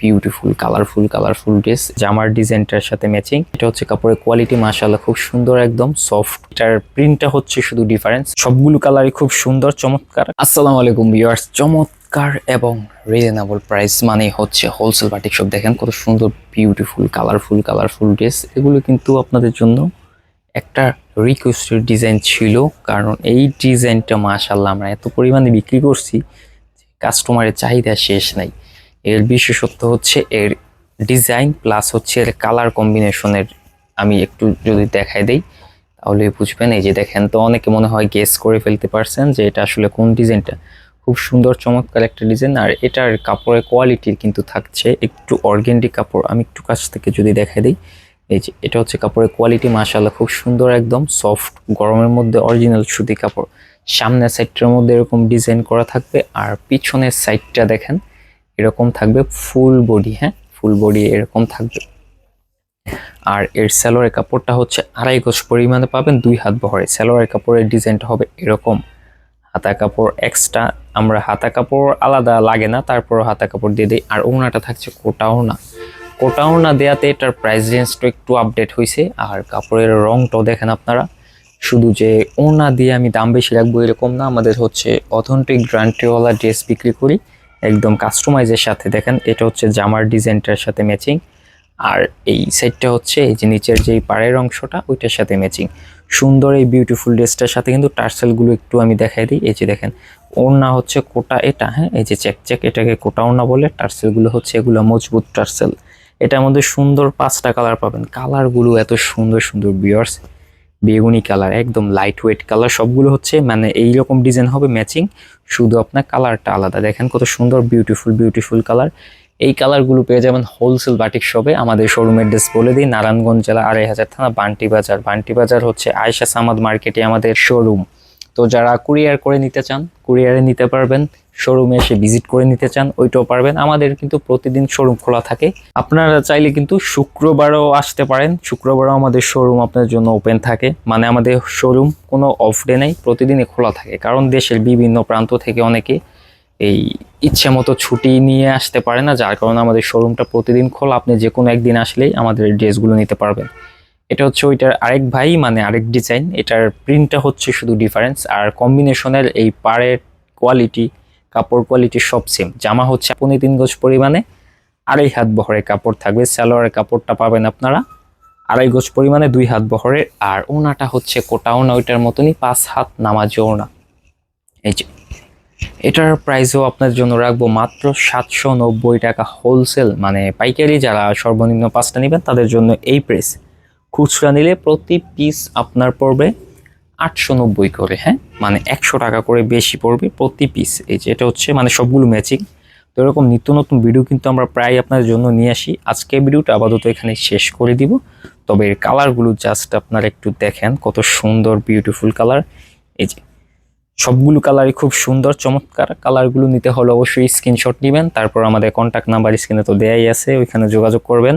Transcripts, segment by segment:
Beautiful colourful colourful dress জামার ডিজাইনটার সাথে matching এটা হচ্ছে কাপড়ের কোয়ালিটি মাশাআল্লাহ, খুব সুন্দর একদম সফট এটার প্রিন্টটা হচ্ছে শুধু ডিফারেন্স সবগুলো কালারই খুব সুন্দর, চমৎকার। আসসালামু আলাইকুম ভিউয়ার্স চমৎকার এবং রিজনেবল প্রাইস মানে হচ্ছে হোলসেল বাটিক সব দেখেন কত সুন্দর বিউটিফুল কালারফুল কালারফুল ড্রেস এগুলো কিন্তু আপনাদের জন্য একটা রিকোয়েস্টের ডিজাইন ছিল। কারণ এই ডিজাইনটা মাশাল্লাহ আমরা এত পরিমাণে বিক্রি করছি কাস্টমারের চাহিদা শেষ নাই। এর বিশেষত্ব হচ্ছে এর ডিজাইন প্লাস হচ্ছে এর কালার কম্বিনেশনের আমি একটু যদি দেখাই দেই, তাহলে বুঝবেন। এই যে দেখেন তো অনেকে মনে হয় গেস করে ফেলতে পারছেন যে এটা আসলে কোন ডিজাইনটা। খুব সুন্দর, চমৎকার একটা ডিজাইন। আর এটার কাপড়ের কোয়ালিটির কিন্তু থাকছে একটু অর্গেন্ডি কাপড়। আমি একটু কাছ থেকে যদি দেখাই দিই, এই যে এটা হচ্ছে কাপড়ের কোয়ালিটি মাশাল্লাহ খুব সুন্দর একদম। সফট গরমের মধ্যে অরিজিনাল সুতি কাপড়। সামনের সাইডটার মধ্যে এরকম ডিজাইন করা থাকবে। আর পিছনের সাইডটা দেখেন এরকম থাকবে ফুল বডি হ্যাঁ? ফুল বডি এরকম থাকবে। আর এর স্যালোয়ারের কাপড়টা হচ্ছে আড়াই গজ পরিমাণে পাবেন, দুই হাত বহরে। স্যালোয়ারের কাপড়ের ডিজাইনটা হবে এরকম। হাতা কাপড় এক্সট্রা আমরা হাতা কাপড় আলাদা লাগে না তারপর হাতা কাপড় দিয়ে দিই। আর ওনাটা থাকছে কোটা ওনা কোটা ওনা দেওয়াতে এটার প্রাইস রেঞ্জটা একটু আপডেট হয়েছে আর কাপড়ের রংটাও দেখেন আপনারা। শুধু যে ওনা দিয়ে আমি দাম বেশি রাখব এরকম না, আমাদের হচ্ছে অথেন্টিক গ্রান্টিওয়ালা ড্রেস বিক্রি করি। একদম কাস্টমাইজের সাথে, দেখেন, এটা হচ্ছে জামার ডিজাইনটার সাথে ম্যাচিং আর এই সাইডটা হচ্ছে এই যে নিচের যেই পাড়ের অংশটা, ওইটার সাথে ম্যাচিং সুন্দর এই বিউটিফুল ড্রেসটার সাথে কিন্তু টার্সেলগুলো একটু আমি দেখাই দিই, এই যে দেখেন, ওড়না হচ্ছে কোটা এটা হ্যাঁ এই যে চেক চেক এটাকে কোটা ওড়না বলে, টার্সেলগুলো হচ্ছে এগুলো মজবুত টার্সেল। এটার মধ্যে সুন্দর পাঁচটা কালার পাবেন। কালারগুলো এত সুন্দর সুন্দর বিয়ার্স বেগুনি কালার, একদম লাইট ওয়েট কালার, সবগুলো হচ্ছে মানে এই রকম ডিজাইন হবে ম্যাচিং শুধু আপনার কালারটা আলাদা। দেখেন কত সুন্দর বিউটিফুল বিউটিফুল কালার। এই কালারগুলো পেয়ে যাবেন হোলসেল বাটিক শপে আমাদের শোরুমের ড্রেস বলে দিই, নারায়ণগঞ্জ জেলা আড়াই হাজার থানা, বান্টি বাজার। বান্টি বাজার হচ্ছে আয়সা সামাদ মার্কেটে আমাদের শোরুম তো যারা কুরিয়ার করে নিতে চান, কুরিয়ারে নিতে পারবেন শোরুমে এসে ভিজিট করে নিতে চান, ওইটাও পারবেন। আমাদের কিন্তু প্রতিদিন শোরুম খোলা থাকে। আপনারা চাইলে কিন্তু শুক্রবারও আসতে পারেন। শুক্রবারও আমাদের শোরুম আপনার জন্য ওপেন থাকে। মানে আমাদের শোরুম কোনো অফ ডে নেই, প্রতিদিনই খোলা থাকে। কারণ দেশের বিভিন্ন প্রান্ত থেকে অনেকে এই ইচ্ছে মতো ছুটি নিয়ে আসতে পারে না, যার কারণে আমাদের শোরুমটা প্রতিদিন খোলা। আপনি যে কোনো একদিন আসলেই আমাদের ড্রেসগুলো নিতে পারবেন। এটা হচ্ছে ওইটার আরেক ভাই মানে আরেক ডিজাইন এটার প্রিন্টটা হচ্ছে শুধু ডিফারেন্স আর কম্বিনেশনের এই পাড়ের কোয়ালিটি কাপড় কোয়ালিটি সব সেম জামা হচ্ছে আপনি তিন গজ পরিমাণে, আড়াই হাত বহরের কাপড় থাকবে। সালোয়ারের কাপড়টা পাবেন আপনারা আড়াই গজ পরিমাণে, দুই হাত বহরের। আর ওনাটা হচ্ছে কোটা ওনা, ওইটার মতনই পাঁচ হাত নামাজি ওনা। এই যে, এটার প্রাইসও আপনার জন্য রাখব মাত্র সাতশো নব্বই টাকা হোলসেল মানে পাইকারি যারা সর্বনিম্ন পাঁচটা নেবেন, তাদের জন্য এই প্রাইস খুচরা নিলে প্রতি পিস আপনার পড়বে আটশো নব্বই করে হ্যাঁ? মানে একশো টাকা করে বেশি পড়বে প্রতি পিস এই যে এটা হচ্ছে মানে সবগুলো ম্যাচিং তো এরকম নিত্য নতুন ভিডিও কিন্তু আমরা প্রায় আপনার জন্য নিয়ে আসি। আজকে ভিডিওটা আপাতত এখানে শেষ করে দিব। তবে এর কালারগুলো জাস্ট আপনারা একটু দেখেন কত সুন্দর বিউটিফুল কালার এই যে সবগুলো কালারই খুব সুন্দর, চমৎকার। কালারগুলো নিতে হলে অবশ্যই স্ক্রিনশট নেবেন। তারপর আমাদের কন্ট্যাক্ট নাম্বার স্ক্রিনে তো দেয়াই আছে, ওইখানে যোগাযোগ করবেন।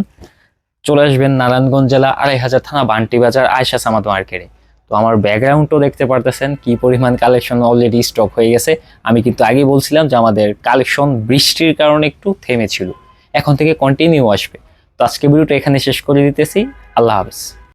চলে আসবেন নারায়ণগঞ্জ জেলা আড়াই হাজার থানা বান্টি বাজার আয়সা সামাদ মার্কেটে। তো আমার ব্যাকগ্রাউন্ডও দেখতে পারতেছেন, কি পরিমাণ কালেকশন অলরেডি স্টক হয়ে গেছে। আমি কিন্তু আগেই বলছিলাম যে আমাদের কালেকশন বৃষ্টির কারণে একটু থেমেছিল। এখন থেকে কন্টিনিউ আসবে। তো আজকে ভিডিওটা এখানে শেষ করে দিতেছি। আল্লাহ হাফেজ।